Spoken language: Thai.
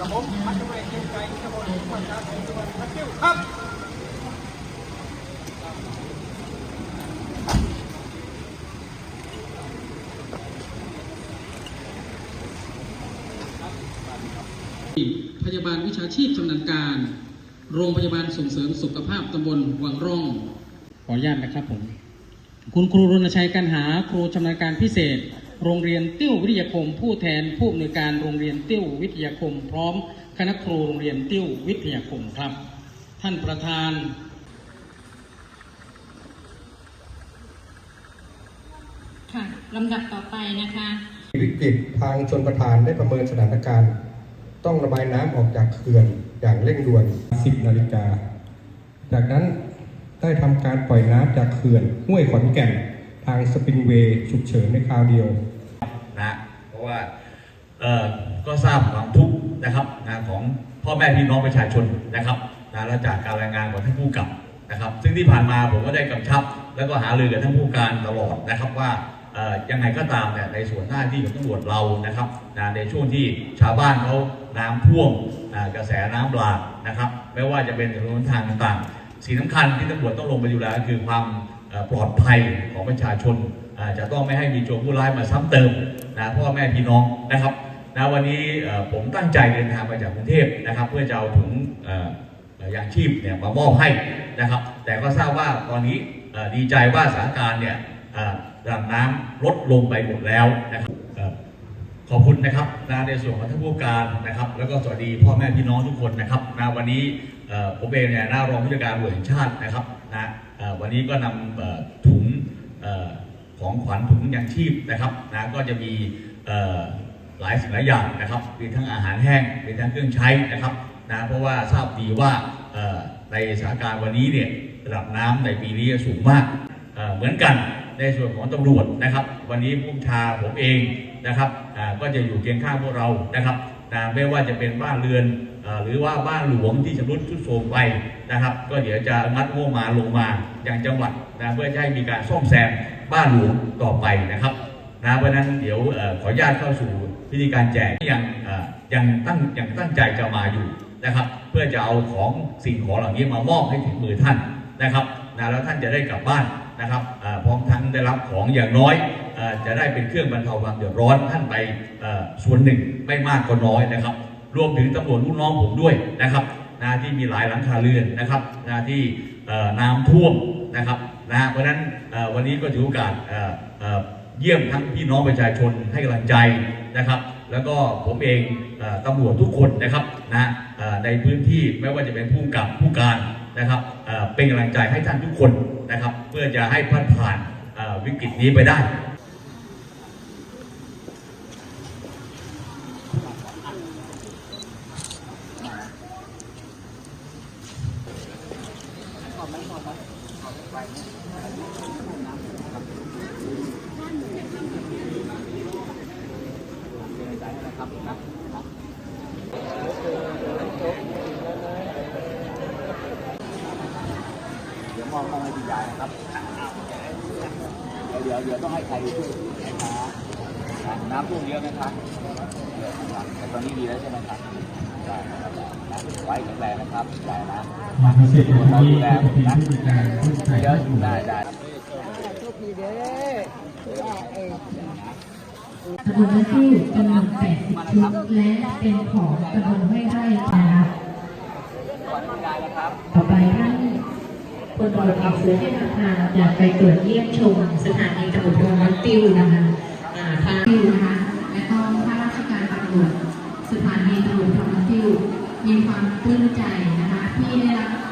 กับผมพัฒนาเกียรติใจจังหวัดสุพรรณบุรีจังหวัดพัทยาครับพยาบาลวิชาชีพชำนาญการ โรงพยาบาลส่งเสริมสุขภาพตำบลวังร่อง ขออนุญาตนะครับผม คุณครูรณชัยกันหาครูชำนาญการพิเศษ โรงเรียนติ้ววิทยาคม ผู้แทนผู้อำนวยการโรงเรียนติ้ววิทยาคม พร้อมคณะครูโรงเรียนติ้ววิทยาคมครับ ท่านประธานค่ะลำดับต่อไปนะคะวิกฤตทางชนประทานได้ประเมินสถานการณ์ ต้องระบายน้ำออกจากเขื่อนอย่างเร่งด่วน 10 นาฬิกา จากนั้นได้ทำการปล่อยน้ำจากเขื่อนห้วยขอนแก่น ทางสปริงเวย์ฉุกเฉินในคราวเดียวนะเพราะว่าเออก็ทราบความทุกข์นะครับนะของพ่อแม่พี่น้องประชาชนนะครับนะและจากการรายงานของท่านผู้กับนะครับ ซึ่งที่ผ่านมาผมก็ได้กำชับ แล้วก็หารือกับท่านผู้การตลอดนะครับว่าเออยังไงก็ตามเนี่ยในส่วนหน้าที่ของตำรวจเรานะครับนะในช่วงที่ชาวบ้านเขาน้ำท่วมกระแสน้ำหลากนะครับ ไม่ว่าจะเป็นถนนทางต่างๆสิ่งสำคัญที่ตำรวจต้องลงไปดูแลก็คือความ ปลอดภัยของประชาชน จะต้องไม่ให้มีโจรผู้ร้ายมาซ้ำเติมนะพ่อแม่พี่น้องนะครับนะวันนี้ผมตั้งใจเดินทางมาจากกรุงเทพนะครับ เพื่อจะเอาถุงยางชีพเนี่ยมามอบให้นะครับ แต่ก็ทราบว่าตอนนี้ดีใจว่าสถานการณ์เนี่ยระดับน้ำลดลงไปหมดแล้วนะครับขอบคุณนะครับนะในส่วนของท่านผู้การนะครับ แล้วก็สวัสดีพ่อแม่พี่น้องทุกคนนะครับนะวันนี้ผมเองเนี่ยหน้ารองผู้จัดการตำรวจแห่งชาตินะครับนะ วันนี้ก็นำถุงออของขวัญถุงยางชีพนะครับนะก็จะมีหลายสิ่งหลายอย่างนะครับ มีทั้งอาหารแห้ง มีทั้งเครื่องใช้นะครับนะเพราะว่าทราบดีว่าในสถานการณ์วันนี้เนี่ยระดับน้ำในปีนี้สูงมากเเหมือนกันในส่วนของตำรวจนะครับ วันนี้ผู้ชาผมเองนะครับก็จะอยู่เคียงข้างพวกเรานะครับนะไม่ว่าจะเป็นบ้านเรือน หรือว่าบ้านหลวงที่ชำรุดทรุดโทรมไปนะครับ ก็เดี๋ยวจะมัดงบมาลงมาอย่างจังหวัดนะเพื่อจะให้มีการซ่อมแซมบ้านหลวงต่อไปนะครับนะเพราะนั้นเดี๋ยวอขออนุญาตเข้าสู่พิธีการแจกยังยังตั้งยังตั้งใจจะมาอยู่นะครับ เพื่อจะเอาของสิ่งของเหล่านี้มามอบให้ถึงมือท่านนะครับนะแล้วท่านจะได้กลับบ้านนะครับพร้อมทั้งได้รับของอย่างน้อยอ่อจะได้เป็นเครื่องบรรเทาความเดือดร้อนท่านไปส่วนหนึ่งไม่มากก็น้อยนะครับ รวมถึงตำรวจลูกน้องผมด้วยนะครับนะที่มีหลายหลังคาเรือนนะครับนะที่น้ำท่วมนะครับนะเพราะฉะนั้นวันนี้ก็ถือโอกาสเยี่ยมทั้งพี่น้องประชาชนให้กำลังใจนะครับ แล้วก็ผมเองตำรวจทุกคนนะครับนะในพื้นที่ไม่ว่าจะเป็นผู้กับผู้การนะครับเป็นกำลังใจให้ท่านทุกคนนะครับ เพื่อจะให้ผ่านผ่านวิกฤตนี้ไปได้ เดี๋ยวมองต้องให้พี่ยายนะครับ เดี๋ยวเดี๋ยวต้องให้ใครช่วยนะครับน้ำท่วมเยอะไหมครับแต่ตอนนี้ดีแล้วใช่ไหมครับได้นะครับนะไว้แข็งแรงนะครับยายนะมาเกษตรเราที่ดูแลปกตินะผู้จัดการผู้ขายเยอะได้ได้ตำบลละที่จำนวน80ชุดและเป็นของตำบลห้วยไร่นะคะวันคุณยายนะครับต่อไปท่าน พลตำรวจเอกสุรเชษฐ์หักพานอยากไปตรวจเยี่ยมชมสถานีตำรวจภูธรวัดติ้วนะคะอ่าทางติ้วนะคะ และก็ข้าราชการตำรวจสถานีตำรวจภูธรวัดติ้วมีความปลื้มใจนะคะที่ได้รับ